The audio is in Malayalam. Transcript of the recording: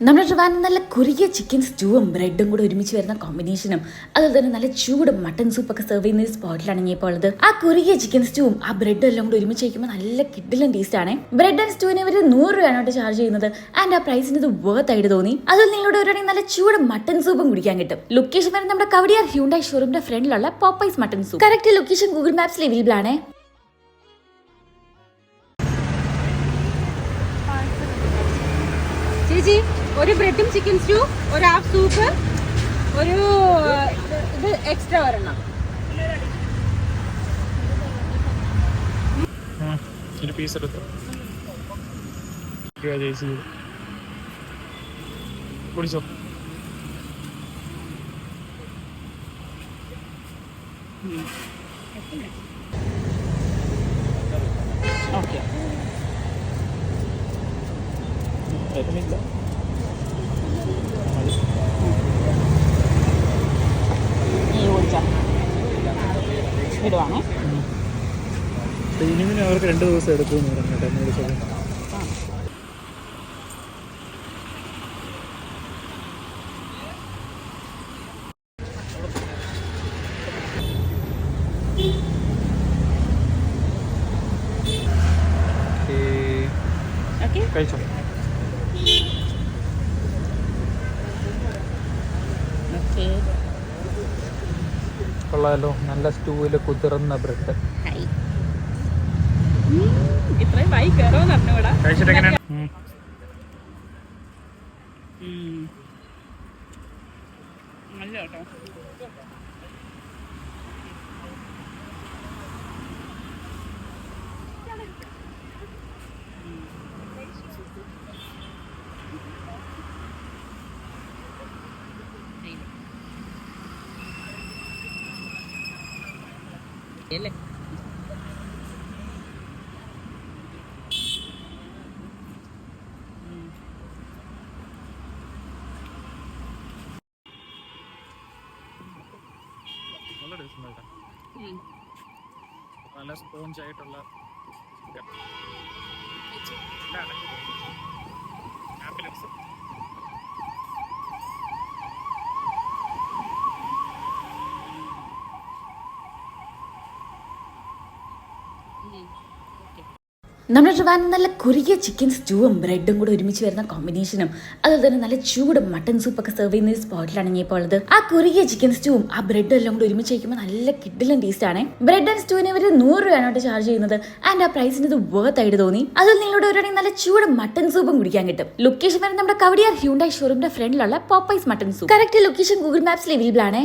നമ്മുടെ ട്രിവാൻഡ്രം നല്ല കുറുകിയ ചിക്കൻ സ്റ്റൂവും ബ്രെഡും കൂടെ ഒരുമിച്ച് വരുന്ന കോമ്പിനേഷനും അതുപോലെ തന്നെ നല്ല ചൂട് മട്ടൻ സൂപ്പൊക്കെ സെർവ് ചെയ്യുന്ന ഒരു സ്പോട്ടിലാണ് ഇനി ഇപ്പോൾ ഉള്ളത്. ആ കുറുകിയ ചിക്കൻ സ്റ്റൂവും ആ ബ്രെഡും എല്ലാം കൂടെ ഒരുമിച്ച് കഴിക്കുമ്പോൾ നല്ല കിഡിലും ടേസ്റ്റ് ആണ്. ബ്രെഡ് ആൻഡ് സ്റ്റൂവിന് ഇവർ നൂറ് രൂപയാണ് ചാർജ് ചെയ്യുന്നത്. ആൻഡ് ആ പ്രൈസിന് ഇത് വർത്ത് ആയിട്ട് തോന്നി. അതിൽ നിങ്ങളോട് ഒരുവാണെങ്കിൽ നല്ല ചൂട് മട്ടൻ സൂപ്പും കുടിക്കാൻ കിട്ടും. ലൊക്കേഷൻ വരുന്നത് നമ്മുടെ കവടിയാർ ഹ്യൂണ്ടായി ഷോറൂമിന്റെ ഫ്രണ്ടിലുള്ള Popeyes mutton soup correct location Google മാപ്സിൽ available ആണ്. ചേച്ചി ഒരു ബ്രെഡും ചിക്കൻ സ്റ്റൂ ഒരു ഹാഫ് സൂപ്പ് ഒരു ഇത് എക്സ്ട്രാ ഒരു പീസ് എടുത്തു? ഓക്കെ. വരുന്നില്ല ഇടുവാണേ. ക്ലീനിങ്ങിന് അവർക്ക് രണ്ട് ദിവസം എടുക്കുമെന്ന് പറഞ്ഞു കേട്ടോ വിളിച്ചത് ഓക്കെ. കഴിച്ചോ? ഓക്കെ. കൊള്ളാമല്ലോ നല്ല സ്റ്റൂവിൽ കുതിർന്ന ബ്രെഡ് ഇത്രയും കയറുമെന്ന് അറിഞ്ഞൂടാ. നല്ല കേട്ടോ. അല്ലേ നല്ല ടേസ്റ്റ് ഉണ്ട് കേട്ടോ. നല്ല സ്പോഞ്ച് ആയിട്ടുള്ള. നമ്മുടെ ട്രിവാൻഡ്രം നല്ല കുറുകിയ ചിക്കൻ സ്റ്റൂവും ബ്രെഡും കൂടെ ഒരുമിച്ച് വരുന്ന കോമ്പിനേഷനും അതുപോലെ തന്നെ നല്ല ചൂട് മട്ടൻ സൂപ്പൊക്കെ സെർവ് ചെയ്യുന്ന ഒരു സ്പോട്ടിലാണ് ഞാൻ ഇപ്പോൾ ഉള്ളത്. ആ കുറുകിയ ചിക്കൻ സ്റ്റൂവും ആ ബ്രെഡും എല്ലാം കൂടെ ഒരുമിച്ച് കഴിക്കുമ്പോൾ നല്ല കിഡിലും ടേസ്റ്റ് ആണ്. ബ്രെഡ് ആൻഡ് സ്റ്റൂവിന് ഇവർ നൂറ് രൂപയാണ് ചാർജ് ചെയ്യുന്നത്. ആൻഡ് ആ പ്രൈസിന് ഇത് വർത്ത് ആയിട്ട് തോന്നി. അതിൽ നിങ്ങളോട് വരുവാണെങ്കിൽ നല്ല ചൂട് മട്ടൻ സൂപ്പും കുടിക്കാൻ കിട്ടും. ലൊക്കേഷൻ വരുന്നത് നമ്മുടെ കവടിയാർ ഹ്യൂണ്ടായി ഷോറൂമിന്റെ ഫ്രണ്ടിലുള്ള Popeyes mutton soup correct location Google മാപ്സിൽ available ആണ്.